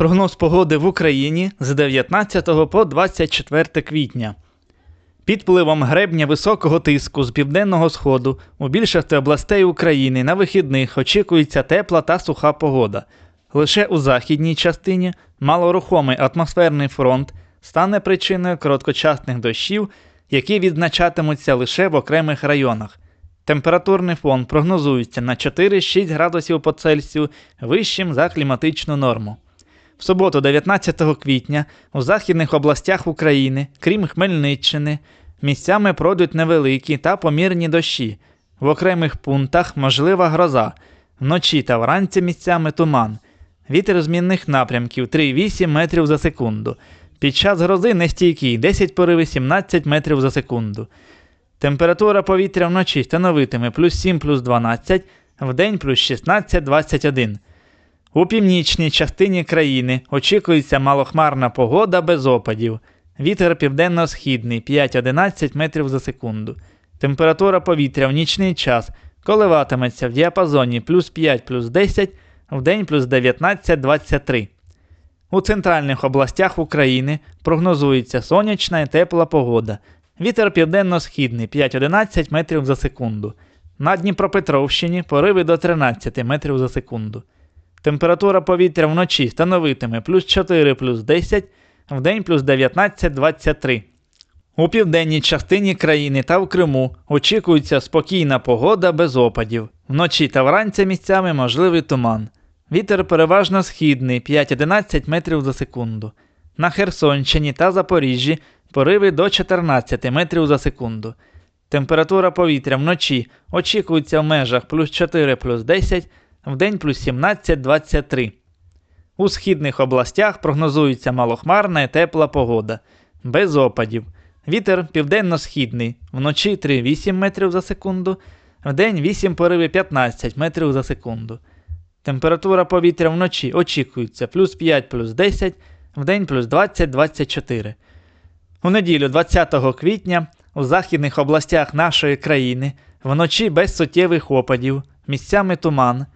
Прогноз погоди в Україні з 19 по 24 квітня. Під впливом гребня високого тиску з південного сходу у більшості областей України на вихідних очікується тепла та суха погода. Лише у західній частині малорухомий атмосферний фронт стане причиною короткочасних дощів, які відзначатимуться лише в окремих районах. Температурний фон прогнозується на 4-6 градусів по Цельсію вищим за кліматичну норму. В суботу, 19 квітня, у західних областях України, крім Хмельниччини, місцями пройдуть невеликі та помірні дощі. В окремих пунктах можлива гроза. Вночі та вранці місцями туман. Вітер змінних напрямків 3,8 метрів за секунду. Під час грози нестійкий 10 пориви 17 метрів за секунду. Температура повітря вночі становитиме плюс 7 плюс 12, вдень плюс 16 21. У північній частині країни очікується малохмарна погода без опадів. Вітер південно-східний 5-11 метрів за секунду. Температура повітря в нічний час коливатиметься в діапазоні плюс 5 плюс 10, вдень плюс 19-23. У центральних областях України прогнозується сонячна і тепла погода. Вітер південно-східний 5-11 метрів за секунду. На Дніпропетровщині пориви до 13 метрів за секунду. Температура повітря вночі становитиме плюс 4 плюс 10, вдень плюс 19-23. У південній частині країни та в Криму очікується спокійна погода без опадів. Вночі та вранці місцями можливий туман. Вітер переважно східний 5-11 метрів за секунду. На Херсонщині та Запоріжжі пориви до 14 метрів за секунду. Температура повітря вночі очікується в межах плюс 4 плюс 10, вдень плюс 17-23. У східних областях прогнозується малохмарна і тепла погода, без опадів. Вітер південно-східний, вночі 3,8 метрів за секунду, вдень 8 пориви 15 метрів за секунду. Температура повітря вночі очікується плюс 5 плюс 10, вдень плюс 20-24. У неділю 20 квітня у західних областях нашої країни вночі без суттєвих опадів, місцями туман.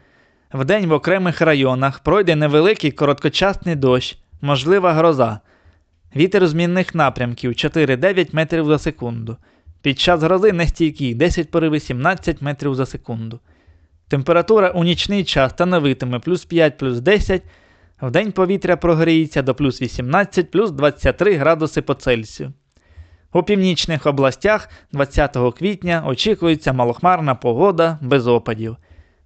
Вдень в окремих районах пройде невеликий короткочасний дощ, можлива гроза. Вітер змінних напрямків 4-9 метрів за секунду. Під час грози нестійкий 10 пориви 17 метрів за секунду. Температура у нічний час становитиме плюс 5 плюс 10, вдень повітря прогріється до плюс 18 плюс 23 градуси по Цельсію. У північних областях 20 квітня очікується малохмарна погода без опадів.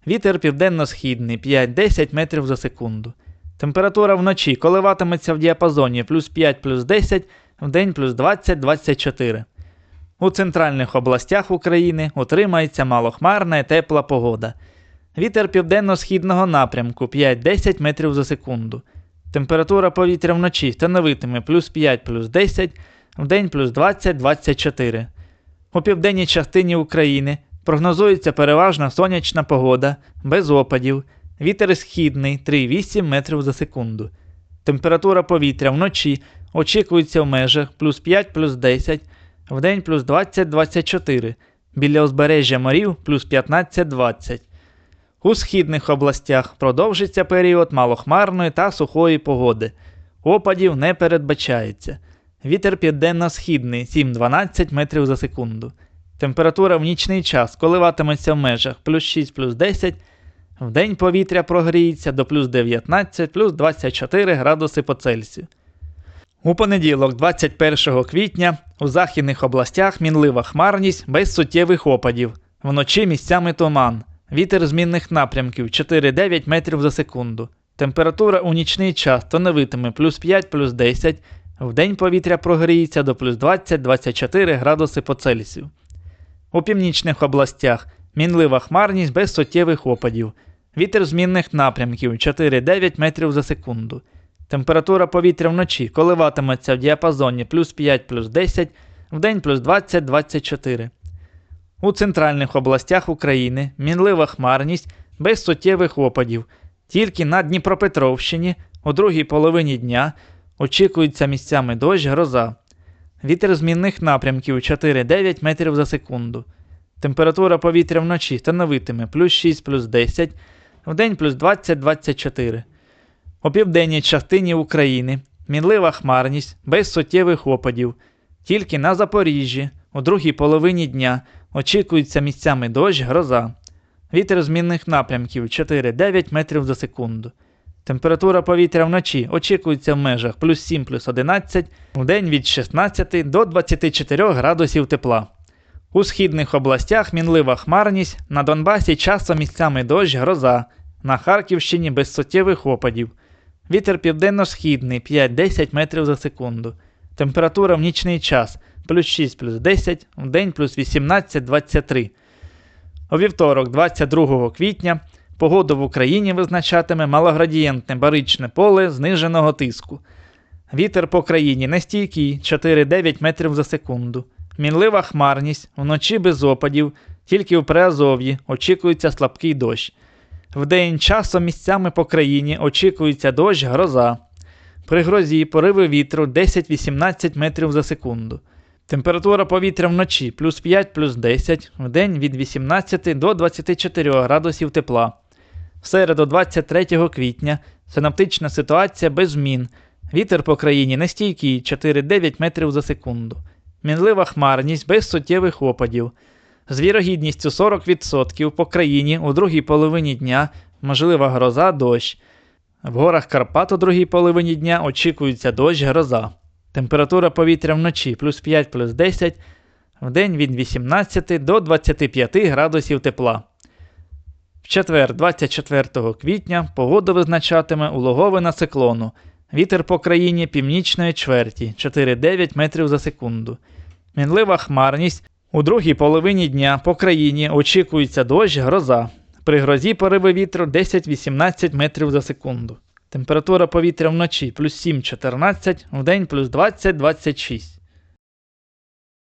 Вітер південно-східний 5-10 метрів за секунду. Температура вночі коливатиметься в діапазоні плюс 5 плюс 10, вдень плюс 20-24. У центральних областях України утримається малохмарна і тепла погода. Вітер південно-східного напрямку 5-10 метрів за секунду. Температура повітря вночі становитиме плюс 5 плюс 10, вдень плюс 20-24. У південній частині України прогнозується переважно сонячна погода, без опадів. Вітер східний 3,8 метрів за секунду. Температура повітря вночі очікується в межах плюс 5 плюс 10, вдень плюс 20-24, біля узбережжя морів плюс 15-20. У східних областях продовжиться період малохмарної та сухої погоди. Опадів не передбачається. Вітер південно-східний 7-12 метрів за секунду. Температура в нічний час коливатиметься в межах плюс 6 плюс 10, вдень повітря прогріється до плюс 19 плюс 24 градуси по Цельсію. У понеділок, 21 квітня, у західних областях мінлива хмарність без суттєвих опадів. Вночі місцями туман. Вітер змінних напрямків 4-9 метрів за секунду. Температура у нічний час становитиме плюс 5 плюс 10, вдень повітря прогріється до плюс 20-24 градуси по Цельсію. У північних областях мінлива хмарність без суттєвих опадів. Вітер змінних напрямків 4-9 метрів за секунду. Температура повітря вночі коливатиметься в діапазоні плюс 5 плюс 10, вдень плюс 20-24. У центральних областях України мінлива хмарність без суттєвих опадів. Тільки на Дніпропетровщині у другій половині дня очікується місцями дощ гроза. Вітер змінних напрямків 4-9 метрів за секунду. Температура повітря вночі становитиме плюс 6 плюс 10, вдень плюс 20-24. У південній частині України мінлива хмарність без суттєвих опадів. Тільки на Запоріжжі у другій половині дня очікується місцями дощ, гроза. Вітер змінних напрямків 4-9 метрів за секунду. Температура повітря вночі очікується в межах плюс 7 плюс 11, вдень від 16 до 24 градусів тепла. У східних областях мінлива хмарність, на Донбасі часом місцями дощ, гроза, на Харківщині без суттєвих опадів. Вітер південно-східний 5-10 метрів за секунду. Температура в нічний час плюс 6 плюс 10, вдень плюс 18-23. У вівторок, 22 квітня, погоду в Україні визначатиме малоградієнтне баричне поле зниженого тиску. Вітер по країні нестійкий 4-9 метрів за секунду. Мінлива хмарність, вночі без опадів, тільки в Приазов'ї очікується слабкий дощ. Вдень часом місцями по країні очікується дощ, гроза. При грозі пориви вітру 10-18 метрів за секунду. Температура повітря вночі плюс 5 плюс 10, вдень від 18 до 24 градусів тепла. В середу 23 квітня синоптична ситуація без змін. Вітер по країні нестійкий 4-9 метрів за секунду. Мінлива хмарність без суттєвих опадів. З вірогідністю 40% по країні у другій половині дня можлива гроза дощ. В горах Карпат у другій половині дня очікується дощ гроза. Температура повітря вночі плюс 5 плюс 10, вдень від 18 до 25 градусів тепла. Четвер, 24 квітня, погоду визначатиме улоговина циклону. Вітер по країні північної чверті 4-9 метрів за секунду. Мінлива хмарність. У другій половині дня по країні очікується дощ, гроза. При грозі пориви вітру 10-18 метрів за секунду. Температура повітря вночі плюс 7-14, вдень плюс 20-26.